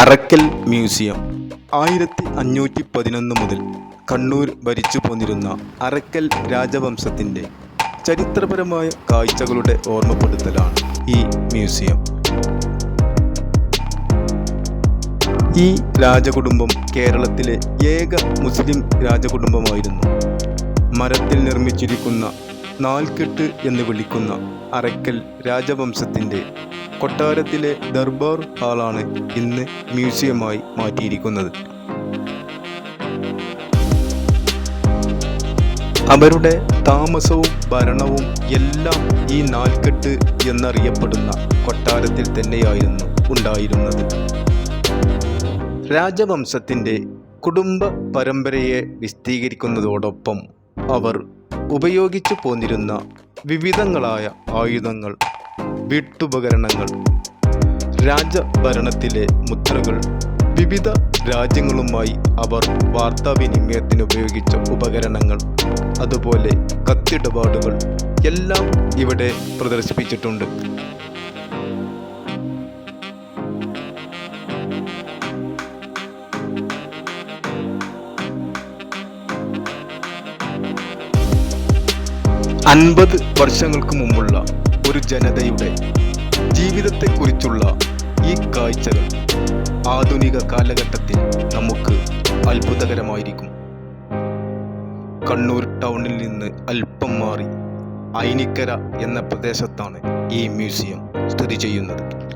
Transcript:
Arakkal museum. ആയിരത്തി അഞ്ഞൂറ്റി പതിനൊന്ന് മുതൽ കണ്ണൂർ ഭരിച്ചു പോന്നിരുന്ന അറക്കൽ രാജവംശത്തിന്റെ ചരിത്രപരമായ കാഴ്ചകളുടെ ഓർമ്മപ്പെടുത്തലാണ് ഈ മ്യൂസിയം. ഈ രാജകുടുംബം കേരളത്തിലെ ഏക മുസ്ലിം രാജകുടുംബമായിരുന്നു. മരത്തിൽ നിർമ്മിച്ചിരിക്കുന്ന നാൽക്കെട്ട് എന്ന് വിളിക്കുന്ന അറക്കൽ രാജവംശത്തിന്റെ കൊട്ടാരത്തിലെ ദർബാർ ഹാളാണ് ഇന്ന് മ്യൂസിയമായി മാറ്റിയിരിക്കുന്നത്. അവരുടെ താമസവും ഭരണവും എല്ലാം ഈ നാൽക്കെട്ട് എന്നറിയപ്പെടുന്ന കൊട്ടാരത്തിൽ തന്നെയായിരുന്നു ഉണ്ടായിരുന്നത്. രാജവംശത്തിന്റെ കുടുംബ പരമ്പരയെ വിശദീകരിക്കുന്നതോടൊപ്പം അവർ ഉപയോഗിച്ചു പോന്നിരുന്ന വിവിധങ്ങളായ ആയുധങ്ങൾ വീട്ടുപകരണങ്ങൾ രാജഭരണത്തിലെ മുദ്രകൾ വിവിധ രാജ്യങ്ങളുമായി അവർ വാർത്താവിനിമയത്തിന് ഉപയോഗിച്ച ഉപകരണങ്ങൾ അതുപോലെ കത്തിടപാടുകൾ എല്ലാം ഇവിടെ പ്രദർശിപ്പിച്ചിട്ടുണ്ട്. അൻപത് വർഷങ്ങൾക്ക് മുമ്പുള്ള ഒരു ജനതയുടെ ജീവിതത്തെക്കുറിച്ചുള്ള ഈ കാഴ്ചകൾ ആധുനിക കാലഘട്ടത്തിൽ നമുക്ക് അത്ഭുതകരമായിരിക്കും. കണ്ണൂർ ടൗണിൽ നിന്ന് അല്പം മാറി ഐനിക്കര എന്ന പ്രദേശത്താണ് ഈ മ്യൂസിയം സ്ഥിതി ചെയ്യുന്നത്.